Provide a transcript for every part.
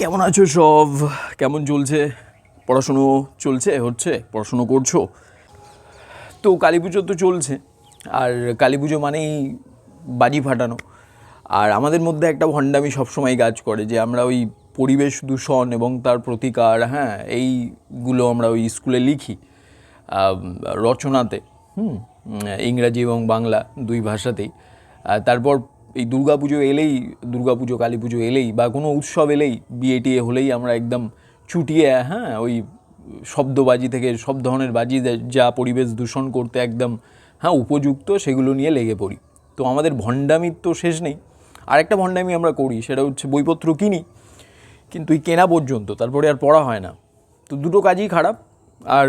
কেমন আছো সব? কেমন চলছে? পড়াশুনো চলছে, হচ্ছে, পড়াশুনো করছ? তো কালী পুজো তো চলছে, আর কালী পুজো মানেই বাজি ফাটানো। আর আমাদের মধ্যে একটা ভণ্ডামি সবসময় কাজ করে, যে আমরা ওই পরিবেশ দূষণ এবং তার প্রতিকার হ্যাঁ এইগুলো আমরা ওই স্কুলে লিখি রচনাতে, হুম, ইংরাজি এবং বাংলা দুই ভাষাতেই। তারপর এই দুর্গাপুজো এলেই দুর্গাপুজো কালী পুজো এলেই বা কোনো উৎসব এলেই বিয়ে টিয়ে হলেই আমরা একদম চুটিয়ে হ্যাঁ ওই শব্দবাজি থেকে সব ধরনের বাজি যা- পরিবেশ দূষণ করতে একদম হ্যাঁ উপযুক্ত সেগুলো নিয়ে লেগে পড়ি। তো আমাদের ভণ্ডামির তো শেষ নেই। আরেকটা ভণ্ডামি আমরা করি, সেটা হচ্ছে বইপত্র কিনি, কিন্তু এই কেনা পর্যন্ত, তারপরে আর পড়া হয় না। তো দুটো কাজই খারাপ আর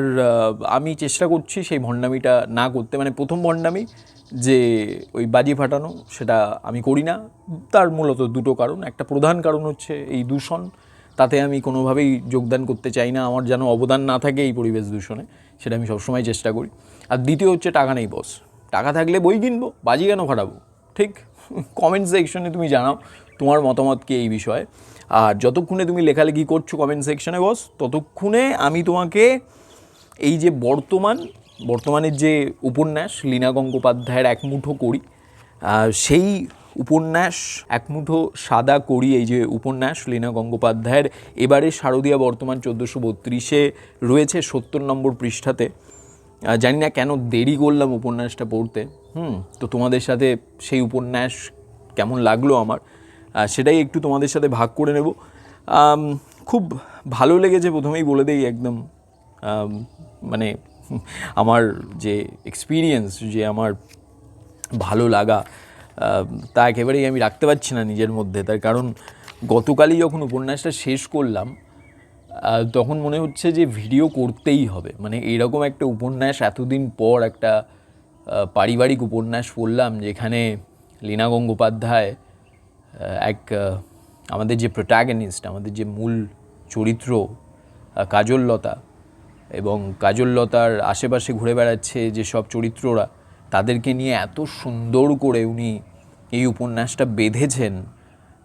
আমি চেষ্টা করছি সেই ভণ্ডামিটা না করতে। মানে প্রথম ভণ্ডামি যে ওই বাজি ফাটানো, সেটা আমি করি না। তার মূলত দুটো কারণ। একটা প্রধান কারণ হচ্ছে এই দূষণ। তাতে আমি কোনোভাবেই যোগদান করতে চাই না। আমার যেন অবদান না থাকে এই পরিবেশ দূষণে, সেটা আমি সবসময় চেষ্টা করি। আর দ্বিতীয় হচ্ছে টাকা নেই বস টাকা থাকলে বই কিনবো, বাজি কেন ফাটাবো? ঠিক? কমেন্ট সেকশনে তুমি জানাও তোমার মতামত কি এই বিষয়ে। আর যতক্ষণে তুমি লেখালেখি করছ কমেন্ট সেকশনে বস ততক্ষণে আমি তোমাকে এই যে বর্তমান, বর্তমানের যে উপন্যাস, লীনা গঙ্গোপাধ্যায়ের এক মুঠো করি সেই উপন্যাস, এক মুঠো সাদা করি এই যে উপন্যাস, লীনা গঙ্গোপাধ্যায়ের, এবারে শারদীয়া বর্তমান চোদ্দোশো বত্রিশে রয়েছে সত্তর নম্বর পৃষ্ঠাতে। জানি না কেন দেরি করলাম উপন্যাসটা পড়তে। হুম, তো তোমাদের সাথে সেই উপন্যাস কেমন লাগল আমার? সেটাই একটু তোমাদের সাথে ভাগ করে নেব। খুব ভালো লেগেছে প্রথমেই বলে দেই একদম। মানে আমার যে এক্সপিরিয়েন্স যে আমার ভালো লাগা তা একেবারেই আমি রাখতে পারছি না নিজের মধ্যে। তার কারণ গতকালই যখন উপন্যাসটা শেষ করলাম তখন মনে হচ্ছে যে ভিডিও করতেই হবে। মানে এরকম একটা উপন্যাস এতদিন পর একটা পারিবারিক উপন্যাস পড়লাম, যেখানে লীনা গঙ্গোপাধ্যায় এক আমাদের যে প্রোটাগনিস্ট আমাদের যে মূল চরিত্র কাজললতা এবং কাজললতার আশেপাশে ঘুরে বেড়াচ্ছে যেসব চরিত্ররা, তাদেরকে নিয়ে এত সুন্দর করে উনি এই উপন্যাসটা বেঁধেছেন,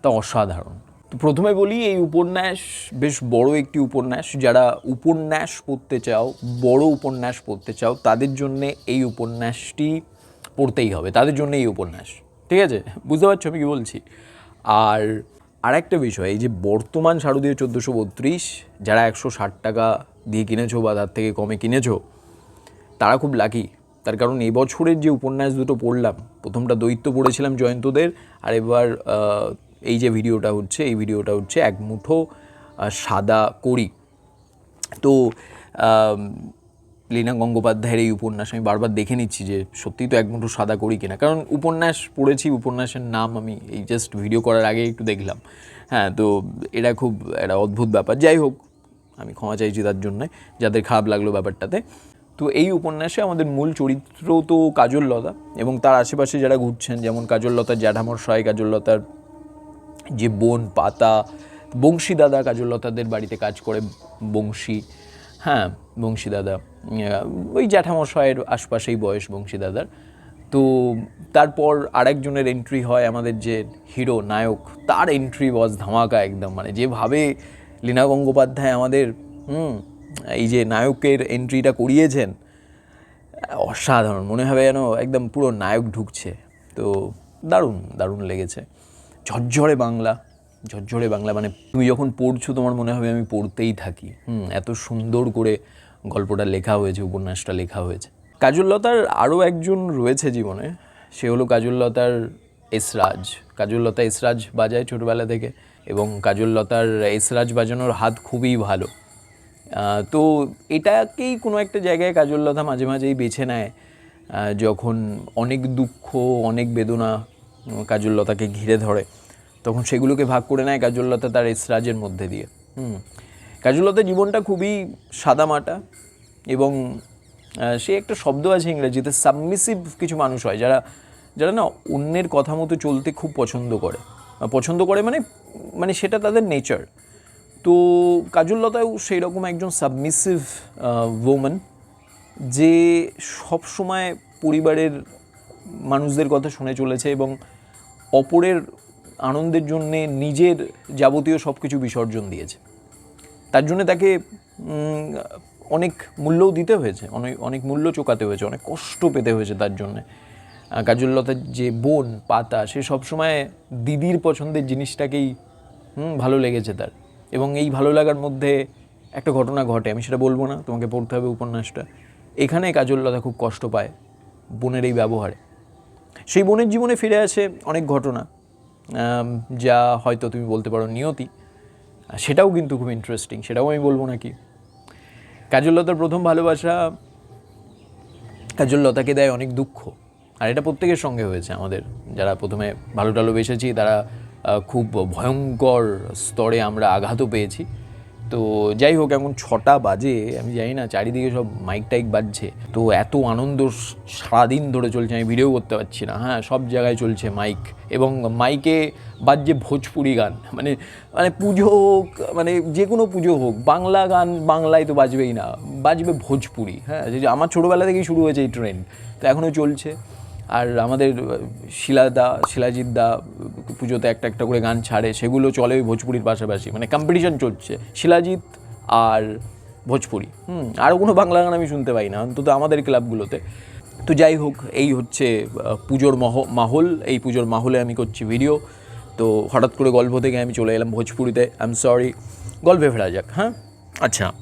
তা অসাধারণ। তো প্রথমে বলি, এই উপন্যাস বেশ বড় একটি উপন্যাস। যারা উপন্যাস পড়তে চাও, বড় উপন্যাস পড়তে চাও, তাদের জন্য এই উপন্যাসটি পড়তেই হবে। তাদের জন্য এই উপন্যাস। ঠিক আছে? বুঝতে পারছ আমি কি বলছি? আর আরেকটা বিষয়, এই যে বর্তমান শারদীয় চোদ্দোশো বত্রিশ, যারা একশো ষাট টাকা দিয়ে কিনেছো বা তার থেকে কমে কিনেছো, তারা খুব লাকি তার কারণ এবছরের যে উপন্যাস দুটো পড়লাম, প্রথমটা দৈত্য পড়েছিলাম জয়ন্তদের, আর এবার এই যে ভিডিওটা হচ্ছে, এই ভিডিওটা হচ্ছে এক মুঠো সাদা করি তো লীনা গঙ্গোপাধ্যায়ের এই উপন্যাস, আমি বারবার দেখে নিচ্ছি যে সত্যিই তো এক মুঠো সাদা করি কিনা। কারণ উপন্যাস পড়েছি, উপন্যাসের নাম আমি এই জাস্ট ভিডিও করার আগে একটু দেখলাম। হ্যাঁ তো এটা খুব একটা অদ্ভুত ব্যাপার। যাই হোক, আমি ক্ষমা চাইছি তার জন্য, যাদের খারাপ লাগল ব্যাপারটাতে। তো এই উপন্যাসে আমাদের মূল চরিত্র তো কাজললতা এবং তার আশেপাশে যারা ঘুরছেন, যেমন কাজললতার জ্যাঠামশাই কাজললতার যে বোন পাতা, বংশী দাদা কাজললতাদের বাড়িতে কাজ করে বংশী। হ্যাঁ বংশী দাদা। ওই জ্যাঠামশায়ের আশপাশেই বয়স বংশী দাদার তো তারপর আরেকজনের এন্ট্রি হয় আমাদের যে হিরো নায়ক, তার এন্ট্রি বস ধামাকা একদম। মানে যেভাবে লীনা গঙ্গোপাধ্যায় আমাদের, হুম, এই যে নায়কের এন্ট্রিটা করিয়েছেন, অসাধারণ। মনে হবে যেন একদম পুরো নায়ক ঢুকছে। তো দারুণ দারুণ লেগেছে। ঝরঝরে বাংলা ঝরঝরে বাংলা। মানে তুমি যখন পড়ছো, তোমার মনে হবে আমি পড়তেই থাকি। হুম, এত সুন্দর করে গল্পটা লেখা হয়েছে, উপন্যাসটা লেখা হয়েছে। কাজললতার আরও একজন রয়েছে জীবনে, সে হলো কাজললতার এসরাজ। কাজললতা এসরাজ বাজায় ছোটোবেলা থেকে এবং কাজললতার এসরাজ বাজানোর হাত খুবই ভালো। তো এটাকেই কোনো একটা জায়গায় কাজললতা মাঝে মাঝেই বেছে নেয় যখন অনেক দুঃখ, অনেক বেদনা কাজললতাকে ঘিরে ধরে। তখন সেগুলোকে ভাগ করে নেয় কাজললতা তার এসরাজের মধ্যে দিয়ে। হুম। কাজললতার জীবনটা খুবই সাদামাটা এবং সে একটা শব্দ আছে ইংরেজিতে সাবমিসিভ কিছু মানুষ হয় যারা যারা না অন্যের কথা মতো চলতে খুব পছন্দ করে। পছন্দ করে মানে মানে সেটা তাদের নেচার তো কাজললতাও সেই রকম একজন সাবমিসিভ ওমেন যে সব সময় পরিবারের মানুষদের কথা শুনে চলেছে এবং অপরের আনন্দের জন্যে নিজের যাবতীয় সব কিছু বিসর্জন দিয়েছে। তার জন্য তাকে অনেক মূল্যও দিতে হয়েছে, অনেক অনেক মূল্য চোকাতে হয়েছে, অনেক কষ্ট পেতে হয়েছে তার জন্যে। কাজললতার যে বোন, পাতা, সে সবসময় দিদির পছন্দের জিনিসটাকেই ভালো লেগেছে তার। এবং এই ভালো লাগার মধ্যে একটা ঘটনা ঘটে, আমি সেটা বলব না, তোমাকে পড়তে হবে উপন্যাসটা। এখানে কাজললতা খুব কষ্ট পায় বোনের এই ব্যবহারে। সেই বোনের জীবনে ফিরে আসে অনেক ঘটনা যা হয়তো তুমি বলতে পারো নিয়তি। সেটাও কিন্তু খুব ইন্টারেস্টিং সেটাও আমি বলব নাকি? কাজললতার প্রথম ভালোবাসা কাজললতাকে দেয় অনেক দুঃখ। আর এটা প্রত্যেকের সঙ্গে হয়েছে আমাদের। যারা প্রথমে ভালো টালো বেসেছি, তারা খুব ভয়ঙ্কর স্তরে আমরা আঘাতও পেয়েছি। তো যাই হোক, এখন ছটা বাজে, আমি জানি না, চারিদিকে সব মাইক টাইক বাজছে। তো এত আনন্দ সারাদিন ধরে চলছে, আমি ভিডিও করতে পারছি না। হ্যাঁ সব জায়গায় চলছে মাইক এবং মাইকে বাজছে ভোজপুরি গান। মানে মানে পুজো হোক মানে যে কোনো পুজো হোক, বাংলা গান বাংলায় তো বাজবেই না। বাজবে ভোজপুরি। হ্যাঁ আমার ছোটোবেলা থেকেই শুরু হয়েছে এই ট্রেন্ড তো এখনও চলছে। আর আমাদের শিলাদা শিলাজিৎ দা পুজোতে একটা একটা করে গান ছাড়ে, সেগুলো চলে ওই ভোজপুরির পাশাপাশি। মানে কম্পিটিশন চলছে। শিলাজিৎ আর ভোজপুরি। হুম আরও কোনো বাংলা গান আমি শুনতে পাই না। অন্তত আমাদের ক্লাবগুলোতে। তো যাই হোক, এই হচ্ছে পুজোর মহ, মাহল। এই পুজোর মাহলে আমি করছি ভিডিও তো হঠাৎ করে গল্প থেকে আমি চলে এলাম ভোজপুরিতে। আই এম সরি গল্পে ফেরা যাক হ্যাঁ? আচ্ছা।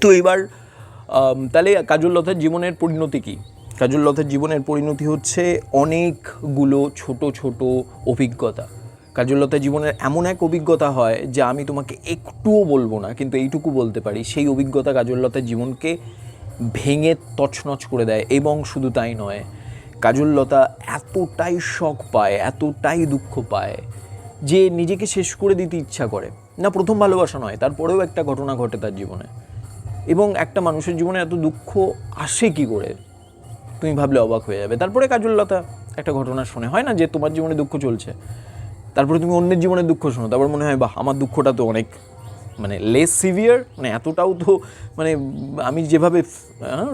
তো এবার তাহলে তাহলে কাজললতার জীবনের পরিণতি কী? কাজললতার জীবনের পরিণতি হচ্ছে অনেকগুলো ছোট ছোট অভিজ্ঞতা। কাজললতার জীবনের এমন এক অভিজ্ঞতা হয় যা আমি তোমাকে একটুও বলব না, কিন্তু এইটুকু বলতে পারি। সেই অভিজ্ঞতা কাজললতার জীবনকে ভেঙে তছনছ করে দেয়, এবং শুধু তাই নয় কাজললতা এতটাই শখ পায়, এতটাই দুঃখ পায় যে নিজেকে শেষ করে দিতে ইচ্ছা করে। না, প্রথম ভালোবাসা নয়, তারপরেও একটা ঘটনা ঘটে তার জীবনে। এবং একটা মানুষের জীবনে এত দুঃখ আসে কি করে? তুমি ভাবলে অবাক হয়ে যাবে। তারপরে কাজললতা একটা ঘটনা শুনে। হয় না যে তোমার জীবনে দুঃখ চলছে? তারপরে তুমি অন্যের জীবনে দুঃখ শোনো। তারপর মনে হয়, বাহ, আমার দুঃখটা তো অনেক মানে লেস সিভিয়ার মানে এতটাও তো মানে আমি যেভাবে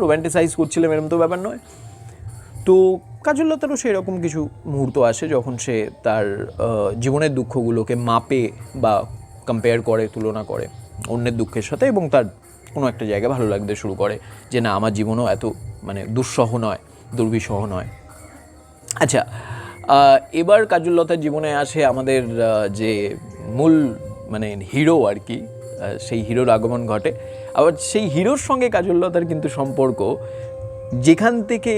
রোম্যান্টিসাইজ করছিলাম এরকম তো ব্যাপার নয়। তো কাজললতারও সেই রকম কিছু মুহূর্ত আসে যখন সে তার জীবনের দুঃখগুলোকে মাপে বা কম্পেয়ার করে, তুলনা করে অন্যের দুঃখের সাথে এবং তার কোনো একটা জায়গায় ভালো লাগতে শুরু করে যে, না, আমার জীবনও এত মানে দুঃসহ নয়, দুর্বিষহ নয়। আচ্ছা এবার কাজললতার জীবনে আসে আমাদের যে মূল মানে হিরো আর কি সেই হিরোর আগমন ঘটে। আবার সেই হিরোর সঙ্গে কাজললতার কিন্তু সম্পর্ক যেখান থেকে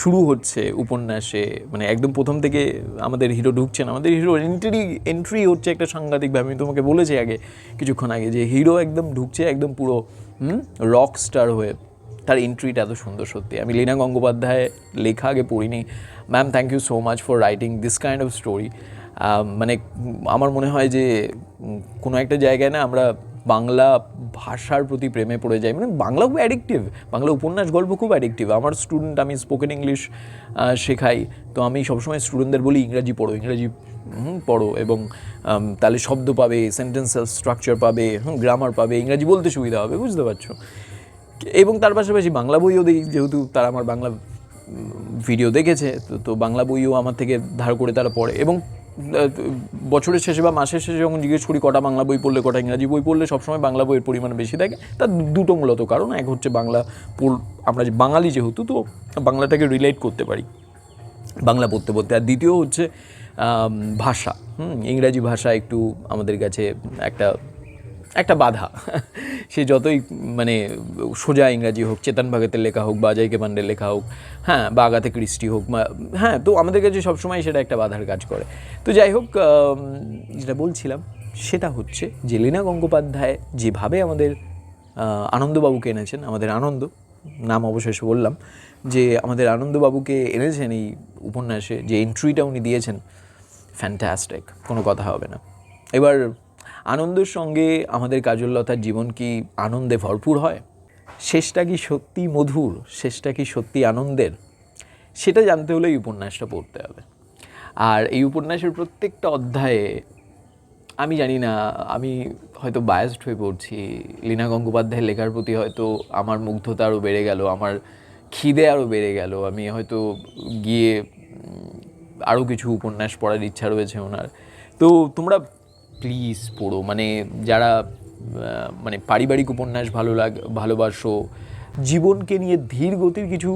শুরু হচ্ছে উপন্যাসে মানে একদম প্রথম থেকে আমাদের হিরো ঢুকছেন। আমাদের হিরো এন্ট্রি এন্ট্রি হচ্ছে একটা সাংঘাতিকভাবে আমি তোমাকে বলেছি আগে, কিছুক্ষণ আগে, যে হিরো একদম ঢুকছে একদম পুরো রক স্টার হয়ে। তার এন্ট্রিটা এত সুন্দর সত্যি। আমি লীনা গঙ্গোপাধ্যায় লেখা আগে পড়িনি। Ma'am thank you so much for writing this kind of story মানে আমার মনে হয় যে কোনো একটা জায়গায় না আমরা বাংলা ভাষার প্রতি প্রেমে পড়ে যাই। মানে বাংলা খুব অ্যাডিকটিভ বাংলা উপন্যাস গল্প খুব অ্যাডিকটিভ আমার স্টুডেন্ট আমি স্পোকেন ইংলিশ শেখাই। তো আমি সবসময় স্টুডেন্টদের বলি, ইংরাজি পড়ো ইংরাজি পড়ো এবং তাহলে শব্দ পাবে সেন্টেন্স স্ট্রাকচার পাবে গ্রামার পাবে, ইংরাজি বলতে সুবিধা হবে, বুঝতে পারছ? এবং তার পাশাপাশি বাংলা বইও দিই যেহেতু তারা আমার বাংলা ভিডিও দেখেছে, তো তো বাংলা বইও আমার থেকে ধার করে তারা পড়ে। এবং বছরের শেষে বা মাসের শেষে যখন জিজ্ঞেস করি, কটা বাংলা বই পড়লে, কটা ইংরাজি বই পড়লে, সবসময় বাংলা বইয়ের পরিমাণ বেশি থাকে। তার দুটো মূলত কারণ, এক হচ্ছে বাংলা আমরা যে বাঙালি যেহেতু, তো বাংলাটাকে রিলেট করতে পারি, বাংলা পড়তে পড়তে। আর দ্বিতীয় হচ্ছে ভাষা। হুম, ইংরাজি ভাষা একটু আমাদের কাছে একটা একটা বাধা। সে যতই মানে সোজা ইংরাজি হোক, চেতন ভগতের লেখা হোক, বা অজয় পান্ডের লেখা হোক হ্যাঁ বা আগাতে ক্রিস্টি হোক হ্যাঁ তো আমাদের কাছে সবসময় সেটা একটা বাধার কাজ করে। তো যাই হোক যেটা বলছিলাম, সেটা হচ্ছে যে লীনা গঙ্গোপাধ্যায় যেভাবে আমাদের আনন্দবাবুকে এনেছেন, আমাদের আনন্দ, নাম অবশেষে বললাম, যে আমাদের আনন্দবাবুকে এনেছেন এই উপন্যাসে, যে এন্ট্রিটা উনি দিয়েছেন ফ্যান্টাস্টিক কোনো কথা হবে না। এবার আনন্দের সঙ্গে আমাদের কাজললতার জীবন কি আনন্দে ভরপুর হয়? শেষটা কি সত্যি মধুর? শেষটা কি সত্যি আনন্দের? সেটা জানতে হলে এই উপন্যাসটা পড়তে হবে। আর এই উপন্যাসের প্রত্যেকটা অধ্যায়ে আমি জানি না, আমি হয়তো বায়াসড হয়ে পড়ছি। লীনা গঙ্গোপাধ্যায়ের লেখার প্রতি হয়তো আমার মুগ্ধতা আরও বেড়ে গেল, আমার খিদে আরও বেড়ে গেল। আমি হয়তো গিয়ে আরও কিছু উপন্যাস পড়ার ইচ্ছা রয়েছে ওনার। তো তোমরা প্লিজ পড়ো। মানে যারা মানে পারিবারিক উপন্যাস ভালো লাগ, ভালোবাসো, জীবনকে নিয়ে ধীর গতির কিছু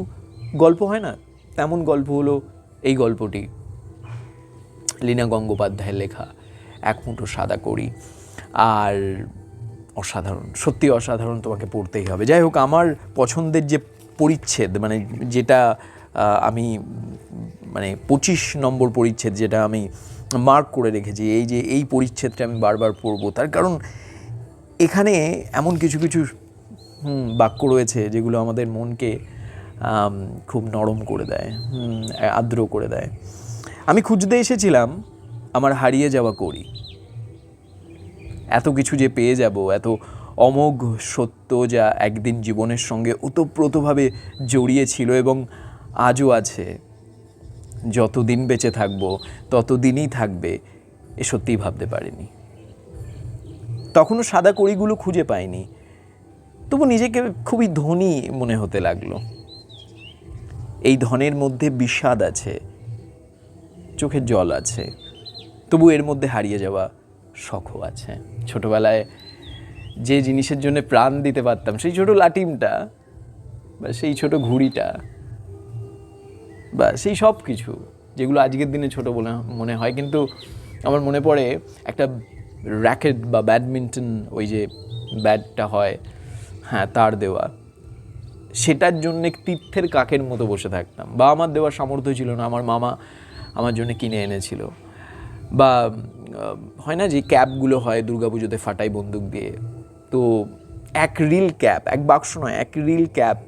গল্প হয় না? তেমন গল্প হলো এই গল্পটি। লীনা গঙ্গোপাধ্যায়ের লেখা, এক মুঠো সাদা করি আর অসাধারণ, সত্যি অসাধারণ তোমাকে পড়তেই হবে। যাই হোক, আমার পছন্দের যে পরিচ্ছেদ মানে যেটা আমি মানে পঁচিশ নম্বর পরিচ্ছেদ যেটা আমি মার্ক করে রেখেছি, এই যে এই পরিচ্ছেদটা আমি বারবার পড়ব তার কারণ এখানে এমন কিছু কিছু বাক্য রয়েছে যেগুলো আমাদের মনকে খুব নরম করে দেয় আর্দ্র করে দেয়। আমি খুঁজতে এসেছিলাম, আমার হারিয়ে যাওয়া করি। এত কিছু যে পেয়ে যাব, এত অমোঘ সত্য যা একদিন জীবনের সঙ্গে ওতপ্রোতভাবে জড়িয়ে ছিল এবং আজও আছে। যতদিন বেঁচে থাকব, ততদিনই থাকবে, এ সত্যিই ভাবতে পারিনি। তখনও সাদা কড়িগুলো খুঁজে পাইনি। তবু নিজেকে খুবই ধনী মনে হতে লাগল। এই ধনের মধ্যে বিষাদ আছে চোখের জল আছে, তবু এর মধ্যে হারিয়ে যাওয়া শখও আছে। ছোটবেলায় যে জিনিসের জন্য প্রাণ দিতে পারতাম, সেই ছোট লাটিমটা বা সেই ছোট ঘুড়িটা বা সেই সব কিছু, যেগুলো আজকের দিনে ছোট বলে মনে হয়। কিন্তু আমার মনে পড়ে একটা র্যাকেট বা ব্যাডমিন্টন ওই যে ব্যাটটা হয় হ্যাঁ তার দেওয়া সেটার জন্য তীর্থের কাকের মতো বসে থাকতাম। বা আমার দেওয়ার সামর্থ্য ছিল না, আমার মামা আমার জন্য কিনে এনেছিল। বা হয় না যে ক্যাপগুলো হয় দুর্গাপুজোতে ফাটাই বন্দুক দিয়ে। তো এক রিল ক্যাপ এক বাক্স নয়, এক রিল ক্যাপ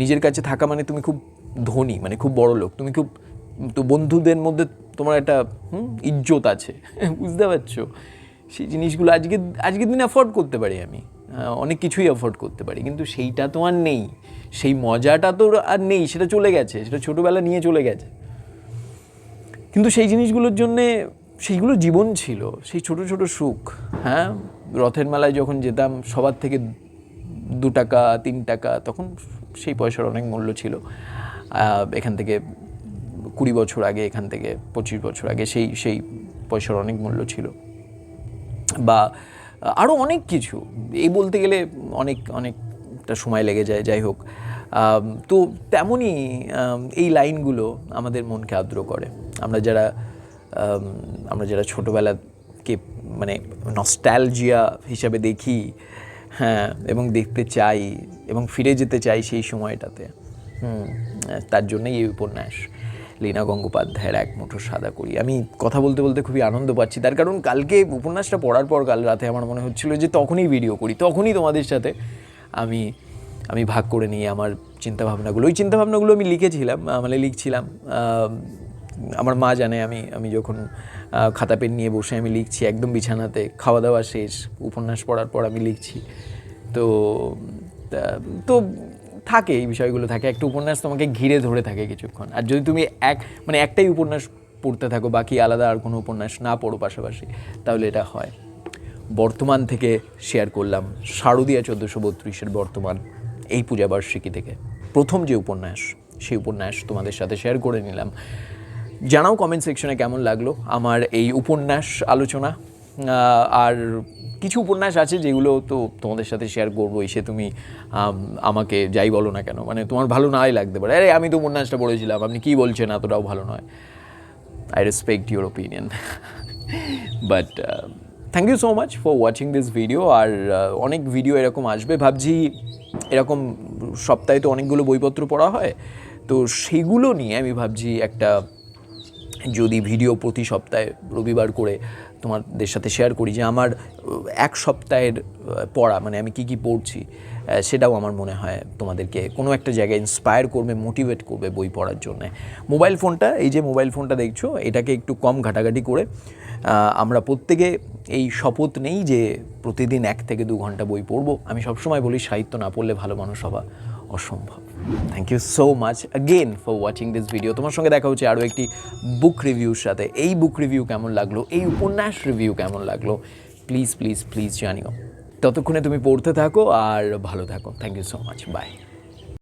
নিজের কাছে থাকা মানে তুমি খুব ধনী মানে খুব বড় লোক। তুমি খুব, তো বন্ধুদের মধ্যে তোমার একটা ইজ্জত আছে। বুঝতে পারছ? সেই জিনিসগুলো আজকে, আজকের দিনে অ্যাফোর্ড করতে পারি আমি। অনেক কিছুই অ্যাফোর্ড করতে পারি, কিন্তু সেইটা তো আর নেই। সেই মজাটা তো আর নেই, সেটা চলে গেছে, সেটা ছোটোবেলা নিয়ে চলে গেছে। কিন্তু সেই জিনিসগুলোর জন্যে, সেইগুলো জীবন ছিল, সেই ছোট ছোট সুখ হ্যাঁ? রথের মেলায় যখন যেতাম, সবার থেকে দু টাকা, তিন টাকা, তখন সেই পয়সার অনেক মূল্য ছিল। এখান থেকে কুড়ি বছর আগে, এখান থেকে পঁচিশ বছর আগে সেই সেই পয়সার অনেক মূল্য ছিল। বা আরও অনেক কিছু। এই বলতে গেলে অনেক, অনেকটা সময় লেগে যায়, যাই হোক। তো তেমনই এই লাইনগুলো আমাদের মনকে আর্দ্র করে। আমরা যারা আমরা যারা ছোটোবেলাকে মানে নস্ট্যালজিয়া হিসাবে দেখি হ্যাঁ এবং দেখতে চাই, এবং ফিরে যেতে চাই সেই সময়টাতে। তার জন্যই এই উপন্যাস লীনা গঙ্গোপাধ্যায়ের এক মুঠো সাদা করি। আমি কথা বলতে বলতে খুবই আনন্দ পাচ্ছি। তার কারণ কালকে উপন্যাসটা পড়ার পর কাল রাতে আমার মনে হচ্ছিল যে তখনই ভিডিও করি, তখনই তোমাদের সাথে আমি আমি ভাগ করে নিয়ে আমার চিন্তাভাবনাগুলো। ওই চিন্তাভাবনাগুলো আমি লিখেছিলাম মানে লিখছিলাম আমার মা জানে আমি আমি যখন খাতা পেন নিয়ে বসে আমি লিখছি, একদম বিছানাতে খাওয়া দাওয়া শেষ, উপন্যাস পড়ার পর আমি লিখছি। তো তো থাকে এই বিষয়গুলো থাকে, একটা উপন্যাস তোমাকে ঘিরে ধরে থাকে কিছুক্ষণ। আর যদি তুমি এক মানে একটাই উপন্যাস পড়তে থাকো, বাকি আলাদা আর কোনো উপন্যাস না পড়ো পাশাপাশি, তাহলে এটা হয়। বর্তমান থেকে শেয়ার করলাম শারদীয়া চোদ্দোশো বত্রিশের বর্তমান, এই পূজাবার্ষিকী থেকে। প্রথম যে উপন্যাস, সেই উপন্যাস তোমাদের সাথে শেয়ার করে নিলাম। জানাও কমেন্ট সেকশনে কেমন লাগল আমার এই উপন্যাস আলোচনা। আর কিছু উপন্যাস আছে যেগুলো তো তোমাদের সাথে শেয়ার করব এসে তুমি আমাকে যাই বলো না কেন মানে তোমার ভালো নাই লাগতে পারে। আরে আমি তো উপন্যাসটা পড়েছিলাম আপনি কী বলছেন এতটাও ভালো নয়। I respect your opinion but thank you so much for watching this video R uh, অনেক ভিডিও এরকম আসবে। ভাবছি এরকম সপ্তাহে তো অনেকগুলো বইপত্র পড়া হয় তো সেগুলো নিয়ে আমি ভাবছি একটা যদি ভিডিও প্রতি সপ্তাহে রবিবার করে তোমাদের সাথে শেয়ার করি যে আমার এক সপ্তাহের পড়া মানে আমি কি কি পড়ছি সেটাও আমার মনে হয় তোমাদেরকে কোনো একটা জায়গায় ইন্সপায়ার করবে মোটিভেট করবে বই পড়ার জন্য। মোবাইল ফোনটা এই যে মোবাইল ফোনটা দেখছ, এটাকে একটু কম ঘাটাঘাটি করে আমরা প্রত্যেকে এই শপথ নেই যে প্রতিদিন এক থেকে দু ঘণ্টা বই পড়ব। আমি সবসময় বলি, সাহিত্য না পড়লে ভালো মানুষ হওয়া অসম্ভব। Thank you so much again for watching this video তোমার সঙ্গে দেখা হচ্ছে আরও একটি বুক রিভিউর সাথে। এই বুক রিভিউ কেমন লাগল? এই উপন্যাস রিভিউ কেমন লাগল? প্লিজ প্লিজ প্লিজ জানিও। ততক্ষণে তুমি পড়তে থাকো আর ভালো থাকো। Thank you so much bye